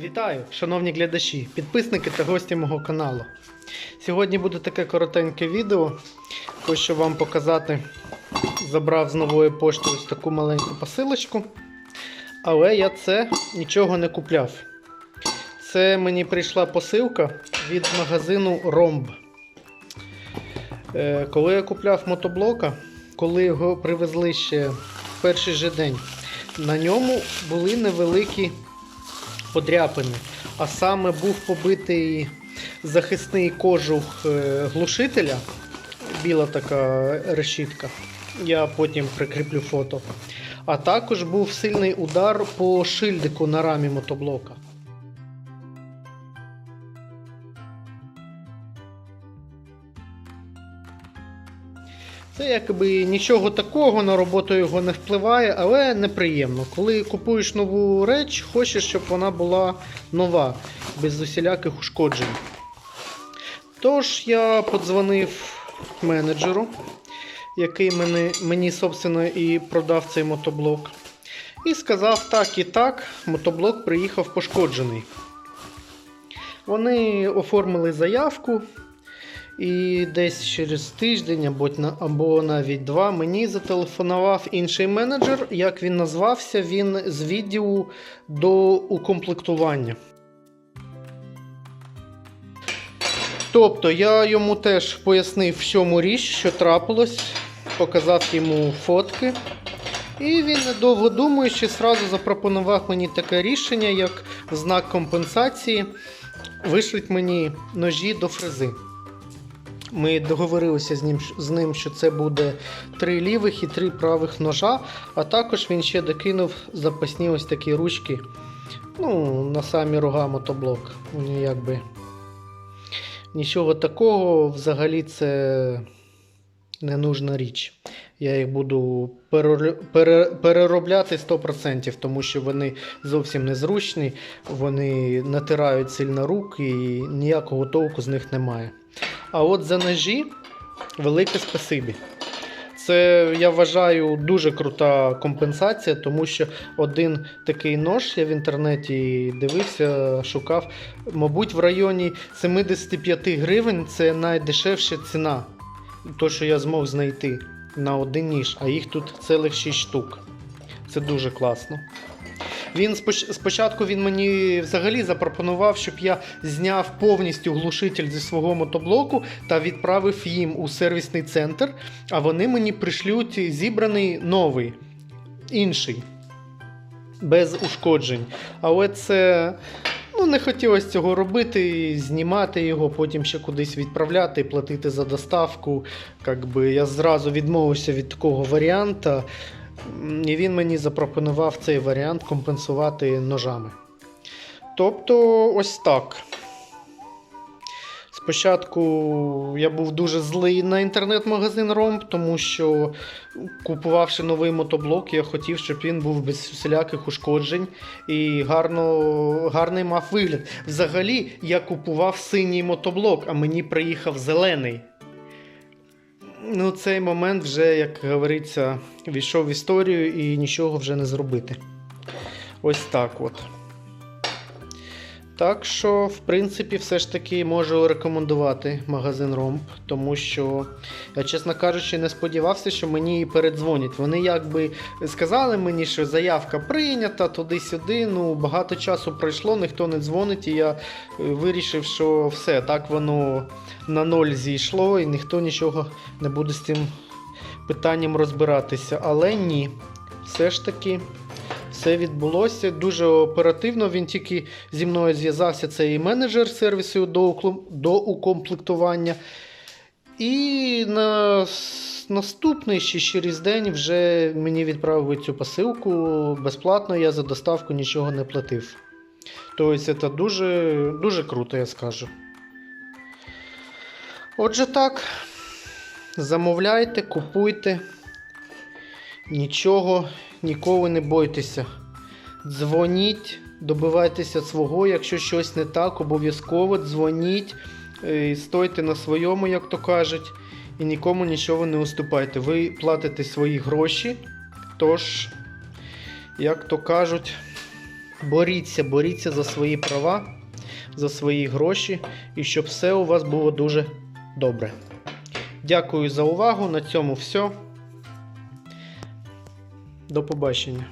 Вітаю, шановні глядачі, підписники та гості мого каналу. Сьогодні буде таке коротеньке відео. Хочу вам показати, забрав з нової пошти ось таку маленьку посилочку. Але я це нічого не купляв. Це мені прийшла посилка від магазину Ромб. Е, Коли я купляв мотоблока, коли його привезли ще в перший же день, на ньому були невеликі подряпини. А саме був побитий захисний кожух е, глушителя, біла така решітка. Я потім прикріплю фото. А також був сильний удар по шильдику на рамі мотоблока. Це якби нічого такого, на роботу його не впливає, але неприємно. Коли купуєш нову реч, хочеш, щоб вона була нова, без усіляких ушкоджень. Тож я подзвонив менеджеру, який мені, мені собственно, і продав цей мотоблок. І сказав так і так, мотоблок приїхав пошкоджений. Вони оформили заявку, і десь через тиждень або, або навіть два мені зателефонував інший менеджер. Як він назвався, він з відділу до укомплектування. Тобто я йому теж пояснив, в чому річ, що трапилось, показав йому фотки. І він, недовго думаючи, сразу запропонував мені таке рішення, як знак компенсації вишлють мені ножі до фрези. Ми договорилися з ним, з ним, що це буде три лівих і три правих ножа, а також він ще докинув запасні ось такі ручки ну, на самі рога мотоблок. Якби нічого такого, взагалі це не нужна річ. Я їх буду переробляти 100%, тому що вони зовсім незручні, вони натирають сильно рук і ніякого толку з них немає. А от за ножі велике спасибі. Це, я вважаю, дуже крута компенсація, тому що один такий нож я в інтернеті дивився, шукав, мабуть, в районі 75 гривень це найдешевша ціна, то, що я змог знайти на один ніж, а їх тут цілих 6 штук. Це дуже класно. Він споч- спочатку він мені взагалі запропонував, щоб я зняв повністю глушитель зі свого мотоблоку та відправив їм у сервісний центр, а вони мені пришлють зібраний новий, інший, без ушкоджень. Але це ну, не хотілося цього робити, знімати його, потім ще кудись відправляти, платити за доставку. Якби я зразу відмовився від такого варіанта. І він мені запропонував цей варіант компенсувати ножами. Тобто, ось так. Спочатку я був дуже злий на інтернет-магазин Ромб, тому що, купувавши новий мотоблок, я хотів, щоб він був без всіляких ушкоджень і гарно, гарний мав вигляд. Взагалі, я купував синій мотоблок, а мені приїхав зелений. Ну, цей момент вже, як говориться, війшов в історію і нічого вже не зробити. Ось так от. Так що, в принципі, все ж таки можу рекомендувати магазин Ромб, тому що я, чесно кажучи, не сподівався, що мені передзвонять. Вони якби сказали мені, що заявка прийнята туди-сюди. Ну, багато часу пройшло, ніхто не дзвонить, і я е, вирішив, що все, так воно на ноль зійшло, і ніхто нічого не буде з цим питанням розбиратися. Але ні, все ж таки. Все відбулося дуже оперативно. Він тільки зі мною зв'язався цей менеджер сервісу до укомплектування. І на наступний ще через день вже мені відправили цю посилку безплатно, я за доставку нічого не платив. Тобто це дуже, дуже круто, я скажу. Отже, так. Замовляйте, купуйте. Нічого, ніколи не бойтеся. Дзвоніть, добивайтеся свого, якщо щось не так, обов'язково дзвоніть, е, стойте на своєму, як то кажуть, і нікому нічого не уступайте. Ви платите свої гроші, тож, як то кажуть, Боріться, боріться за свої права, за свої гроші і щоб все у вас було дуже добре. Дякую за увагу. На цьому все. До побачення.